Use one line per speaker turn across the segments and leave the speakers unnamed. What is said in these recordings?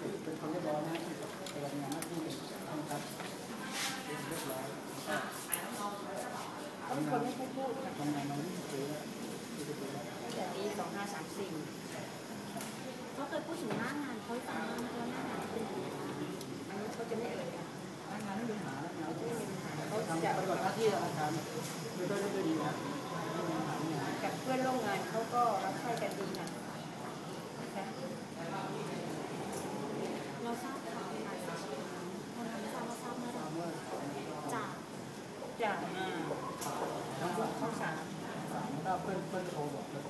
เป็นเคนเรียบร้อยนะปฏิบัติงานหน้าที่ทำครับเป็นเรียบร้อยทำงานไม่ค่อยพูดทำงานมาไม่กี่ปีแล้วยี่สิบปีแล้ว
แต่ปีสองห้าสามสี่
เขาเคยพูดถึงหน้างานเขาฟังางไหมว่าหน้างานเป็นยังไง
อันนี้เขาจะไม่เอ่ยกัน
งานไม่มีปัญหาแล้วงานเขาทำปฏิบัติหน้าที่อาคารไม่ได้ได้ดีนะไม่มีปัญหา
กับเพื่อนร่วมงานเขาก็รักใคร่กันดีนะนะคะ
เราทราบข่าวการเสียชีวิตวันนั้นทราบว่าทราบเมื่อไหร่
เมื่อ
จาก
จากทั้งหมดข้อสาม
สามถ้า เพื่อนเพื่อนโทรบอกเลย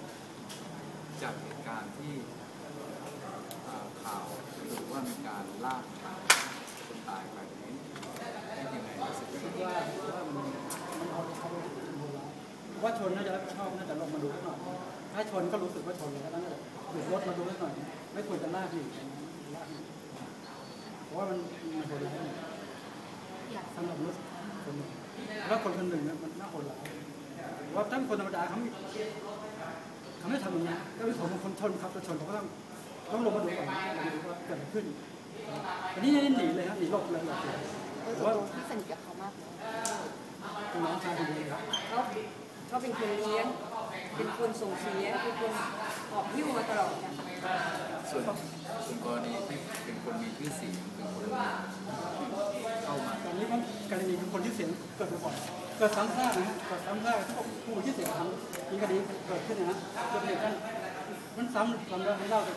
จากเหตุการณ์ที่เอ่อข่าวหรือว่ามีการลากคนตายไปนี้คิดยังไงรู้สึกยัง
คิด
ไง
ว่าว่ามันมันเอาเขาว่าชนน่าจะรับผิดชอบน่าจะลงมาดูหน่อยถ้าชนก็รู้สึกว่าชนเลยแล้วน่าจะหยุดรถมาดูหน่อย ไม่ควรจะลากหนีลากหนีเพราะว่ามันมันโหดร้าย
อยาก
สำหรับรถคนหนึ่งแล้วคนคนหนึ่งเนี่ยมันน่าโหดร้าย ว่าถ้าคนธรรมดาเขาเขาไม่ทำอย่างนี้ก็เป็นของคนชนครับจะชนเขาก็ต้องต้องลงมาดูก่อนว่าเกิดอะไรขึ้นอันนี้หนีเลยครับหนีหลบเลยหลบเลย
ว่าพี่สนิทกับเขามากเลย
คุณน้องชายคนเดียวครับ
เขาเขาเป็นคนเลี้ยงเป็นคนส่งเสียเป็นคนหอบหิ้วมาตลอด
ส่วนส่วนกรณีที่เป็นคนมีชื่อเสียงเป็นคนเข้ามา
ตอนนี้มันกรณีคือคนที่เสียงเกิดมาบ่อย เกิดซ้ำซากนะฮะเกิดซ้ำซากที่บอกผู้ที่เสียงทำมีคดีเกิดขึ้นนะฮะยกเด็กกันมันซ้ำซ้ำแล้วให้เล่ากัน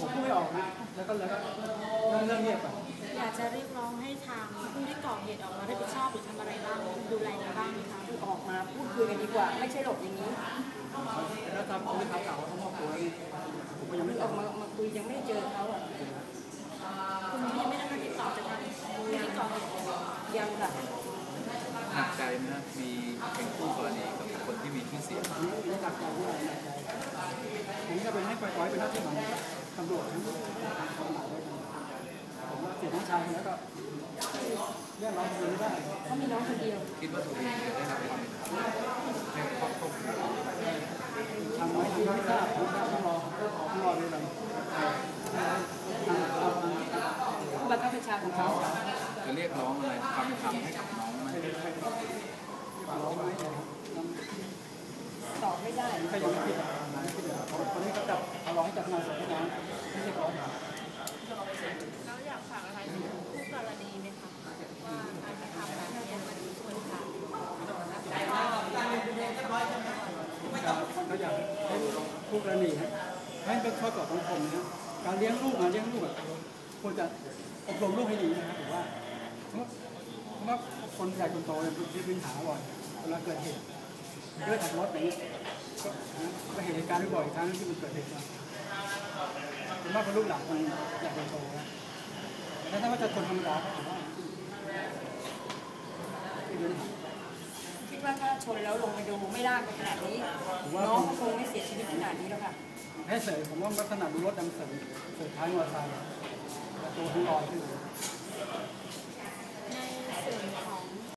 ผมพูดไม่ออกนะแล้วก็แล้วก็เรื่องเรื่องเงียบไป
อยากจะเรียกร้องให้ทางผู้ที่ก่อเหตุออกมารับผิดชอบหรือทำอะไรบ้างดูแลกันบ้างไหมคะ
คือออกมาพูดคุยกันดีกว่า ไม่ใช่หลบอย่างนี้
แล้วตามเขาไม่ทำเก่าเขามอบตัวนี่ผมก็ยังไม่
อ
อ
อ
อกก
มามาคุยยังไม่ได้เจอเขาอะ
คุณยังไม่ได้รับการติดต่อจากทางผู้ที่ก่อเหตุเลย
ยังค่ะ
หนักใจไหมฮะมีเป็นคู่กรณีกับคนที่มีชื่อ เสียง
อันนี้กใจไม่อะไรหนักใจอันนี้ก็เป็นให้ปล่อยเป็นหน้าที่ของตำรวจทั้งหมดผมว่าเสียน้องชายแล้วก็เรื่องเราทำไม่ได้
เขามีน้องคนเดียว
คิดว่าตัวเองจะได้รับความเป็นธรรมในครอบครัว
ทำไว้ที่ไม่ทราบผมต้องรอต้องรอเลยหลังเอา
ผู้บังคับบัญชาของเขา
จะเรียกร้องอะไรความเป็นธรรมให้กับน้องไหม
ร้องไหม
ต อบไม่ได้
ใครยังไม่ผิดคนนี้เขาจับเขาร้องจับงานศพให้น้องไม่ใช่ร้อง
แล้วอยากฝากอะไรถึงคู่กรณีไหมคะว่าการกระทำแบบนี้มันควรค่ะ
ก็อยากให้ผู้กรณีให้เป็นข้อต่อสังคมนะการเลี้ยงลูกมารเลี้ยงลูกแบบควรจะอบรมลูกให้ดีนะครับผมว่าเพราะว่าคนใหญ่คนโตเนี่ยมีปัญหาบ่อยเวลาเกิดเหตุเรื่องขับรถอย่างนี้ ก็เห็นเหตุการณ์บ่อยครั้งที่มันเกิดเหตุผมว่าเป็นลูกหลานคนใหญ่คนโตนะแต่ถ้าว่าจะคนธรรมดาก็ถือว่าไม่เป็น
คิดว่าถ้าชนแล้วลงไปดูไม่ลากไปขนาดนี้น้องก็คงไม่เสียชีวิตขนาดนี้แล้วค่ะ
ให้เสยผมว่าลักษณะดูรถดำเสยเสยท้ายมอเตอร์ไซค์ประตูทั้งลอยขึ้น